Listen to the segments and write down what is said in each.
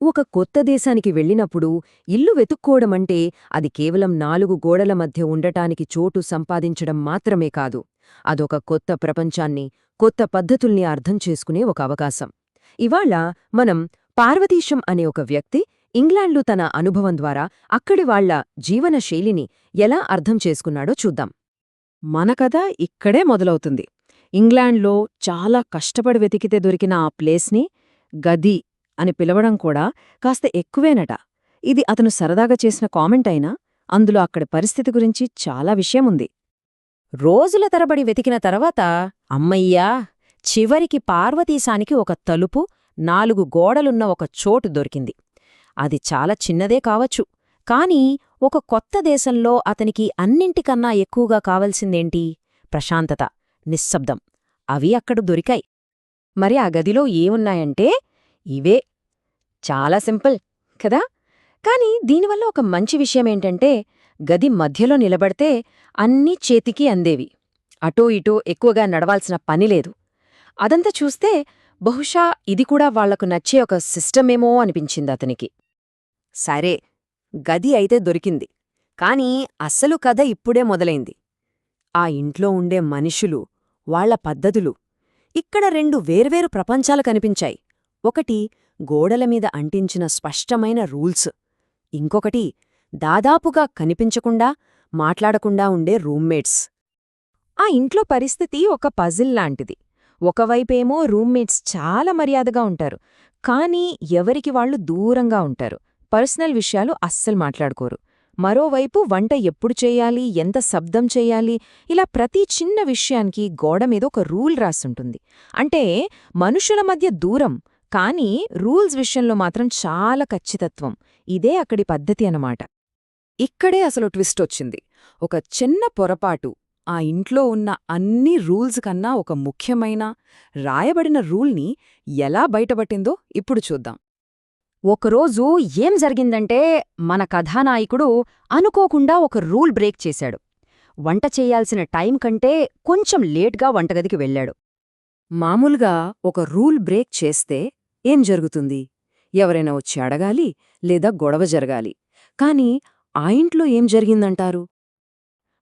ఒక కొత్త దేశానికి వెళ్ళినప్పుడు ఇల్లు వెతుక్కోవడమంటే అది కేవలం నాలుగు గోడల మధ్య ఉండటానికి చోటు సంపాదించడం మాత్రమే కాదు. అదొక కొత్త ప్రపంచాన్ని కొత్త పద్ధతుల్ని అర్థం చేసుకునే ఒక అవకాశం. ఇవాళ మనం పార్వతీశం అనే ఒక వ్యక్తి ఇంగ్లాండ్లో తన అనుభవం ద్వారా అక్కడి వాళ్ళ జీవన శైలిని ఎలా అర్థం చేసుకున్నాడో చూద్దాం. మన కథ ఇక్కడే మొదలవుతుంది. ఇంగ్లాండ్లో చాలా కష్టపడి వెతికితే దొరికిన ఆ ప్లేస్ని గది అని పిలవడం కూడా కాస్త ఎక్కువేనట. ఇది అతను సరదాగా చేసిన కామెంట్ అయినా అందులో అక్కడి పరిస్థితి గురించి చాలా విషయముంది. రోజుల తరబడి వెతికిన తర్వాత అమ్మయ్యా చివరికి పార్వతీశానికి ఒక తలుపు నాలుగు గోడలున్న ఒక చోటు దొరికింది. అది చాలా చిన్నదే కావచ్చు కాని ఒక కొత్త దేశంలో అతనికి అన్నింటికన్నా ఎక్కువగా కావలసిందేంటి? ప్రశాంతత నిశ్శబ్దం అవి అక్కడ దొరికాయి. మరి ఆ గదిలో ఏమున్నాయంటే ఇవే చాలా సింపుల్ కదా? కాని దీనివల్ల ఒక మంచి విషయమేంటంటే గది మధ్యలో నిలబడితే అన్నీ చేతికి అందేవి. అటో ఇటో ఎక్కువగా నడవాల్సిన పనిలేదు అదంతా చూస్తే బహుశా ఇది కూడా వాళ్ళకు నచ్చే ఒక సిస్టమేమో అనిపించింది అతనికి. సరే గది అయితే దొరికింది. కాని అస్సలు కథ ఇప్పుడే మొదలైంది. ఆ ఇంట్లో ఉండే మనుషులు వాళ్ళ పద్ధతులు ఇక్కడ రెండు వేర్వేరు ప్రపంచాలు కనిపించాయి. ఒకటి గోడల మీద అంటించిన స్పష్టమైన రూల్స్. ఇంకొకటి దాదాపుగా కనిపించకుండా మాట్లాడకుండా ఉండే రూమ్మేట్స్. ఆ ఇంట్లో పరిస్థితి ఒక పజిల్ లాంటిది. ఒకవైపేమో రూమ్మేట్స్ చాలా మర్యాదగా ఉంటారు. కానీ ఎవరికి వాళ్ళు దూరంగా ఉంటారు. పర్సనల్ విషయాలు అస్సలు మాట్లాడుకోరు. మరోవైపు వంట ఎప్పుడు చేయాలి ఎంత శబ్దం చేయాలి ఇలా ప్రతి చిన్న విషయానికి గోడ మీద ఒక రూల్ రాసుంటుంది. అంటే మనుషుల మధ్య దూరం కానీ రూల్స్ విషయంలో మాత్రం చాలా ఖచ్చితత్వం. ఇదే అక్కడి పద్ధతి అన్నమాట. ఇక్కడే అసలు ట్విస్ట్ వచ్చింది. ఒక చిన్న పొరపాటు ఆ ఇంట్లో ఉన్న అన్ని రూల్స్ కన్నా ఒక ముఖ్యమైన రాయబడిన రూల్ని ఎలా బయటపట్టిందో ఇప్పుడు చూద్దాం. ఒకరోజు ఏం జరిగిందంటే మన కథానాయకుడు అనుకోకుండా ఒక రూల్ బ్రేక్ చేశాడు. వంట చేయాల్సిన టైం కంటే కొంచెం లేట్గా వంటగదికి వెళ్ళాడు. మామూలుగా ఒక రూల్ బ్రేక్ చేస్తే ఏం జరుగుతుంది? ఎవరైనా వచ్చి అడగాలి లేదా గొడవ జరగాలి. కాని ఆ ఇంట్లో ఏం జరిగిందంటారు?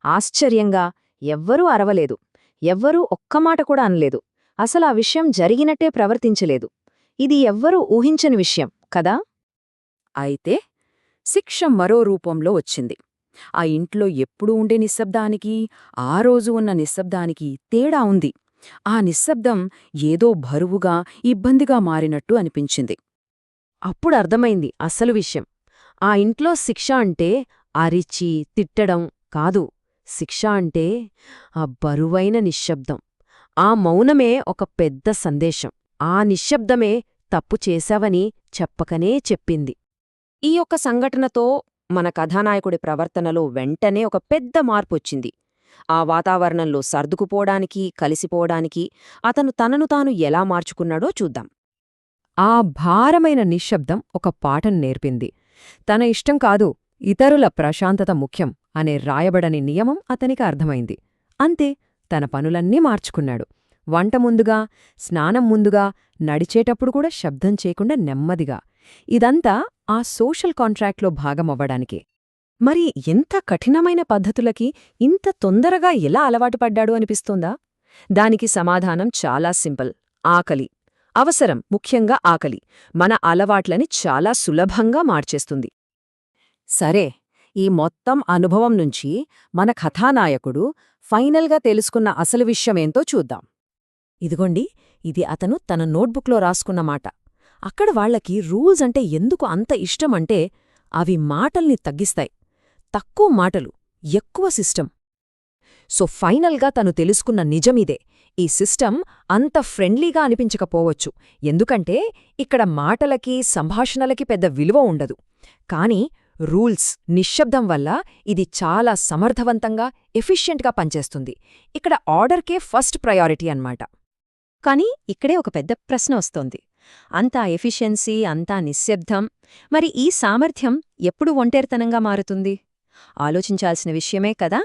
ఆశ్చర్యంగా ఎవ్వరూ అరవలేదు. ఎవ్వరూ ఒక్కమాట కూడా అనలేదు. అసలు ఆ విషయం జరిగినట్టే ప్రవర్తించలేదు. ఇది ఎవ్వరూ ఊహించని విషయం కదా? అయితే శిక్ష మరో రూపంలో వచ్చింది. ఆ ఇంట్లో ఎప్పుడూ ఉండే నిశ్శబ్దానికి ఆ రోజు ఉన్న నిశ్శబ్దానికి తేడా ఉంది. ఆ నిశ్శబ్దం ఏదో భరువుగా ఇబ్బందిగా మారినట్టు అనిపించింది. అప్పుడు అర్థమైంది అసలు విషయం. ఆ ఇంట్లో శిక్ష అంటే అరిచి తిట్టడం కాదు. శిక్ష అంటే ఆ బరువైన నిశ్శబ్దం. ఆ మౌనమే ఒక పెద్ద సందేశం. ఆ నిశ్శబ్దమే తప్పు చేశావని చెప్పకనే చెప్పింది. ఈ యొక్క సంఘటనతో మన కథానాయకుడి ప్రవర్తనలో వెంటనే ఒక పెద్ద మార్పొచ్చింది ఆ వాతావరణంలో సర్దుకుపోవడానికి కలిసిపోవడానికి అతను తనను తాను ఎలా మార్చుకున్నాడో చూద్దాం. ఆ భారమైన నిశ్శబ్దం ఒక పాఠం నేర్పింది. తన ఇష్టం కాదు ఇతరుల ప్రశాంతత ముఖ్యం అనే రాయబడని నియమం అతనికి అర్థమైంది. అంతే తన పనులన్నీ మార్చుకున్నాడు. వంట ముందుగా స్నానం ముందుగా నడిచేటప్పుడు కూడా శబ్దం చేయకుండా నెమ్మదిగా. ఇదంతా ఆ సోషల్ కాంట్రాక్ట్లో భాగమవ్వడానికే. మరి ఎంత కఠినమైన పద్ధతులకి ఇంత తొందరగా ఎలా అలవాటు పడ్డాడు అనిపిస్తోందా? దానికి సమాధానం చాలా సింపుల్. ఆకలి. అవసరం. ముఖ్యంగా ఆకలి. మన అలవాట్లని చాలా సులభంగా మార్చేస్తుంది. సరే. ఈ మొత్తం అనుభవం నుంచి మన కథానాయకుడు ఫైనల్గా తెలుసుకున్న అసలు విషయమేంతో చూద్దాం. ఇదిగోండి. ఇది అతను తన నోట్బుక్లో రాసుకున్న మాట. అక్కడ వాళ్ళకి రూల్స్ అంటే ఎందుకు అంత ఇష్టమంటే అవి మాటల్ని తగ్గిస్తాయి. తక్కువ మాటలు ఎక్కువ సిస్టమ్ సో ఫైనల్గా తను తెలుసుకున్న నిజమిదే. ఈ సిస్టమ్ అంత ఫ్రెండ్లీగా అనిపించకపోవచ్చు. ఎందుకంటే ఇక్కడ మాటలకి సంభాషణలకి పెద్ద విలువ ఉండదు. కానీ రూల్స్ నిశ్శబ్దం వల్ల ఇది చాలా సమర్థవంతంగా ఎఫిషియెంట్గా పనిచేస్తుంది. ఇక్కడ ఆర్డర్కే ఫస్ట్ ప్రయారిటీ అన్నమాట. కానీ ఇక్కడే ఒక పెద్ద ప్రశ్న వస్తోంది. అంతా ఎఫిషియన్సీ అంతా నిశ్శబ్దం మరి ఈ సామర్థ్యం ఎప్పుడు ఒంటరితనంగా మారుతుంది? ఆలోచించాల్సిన విషయమే కదా?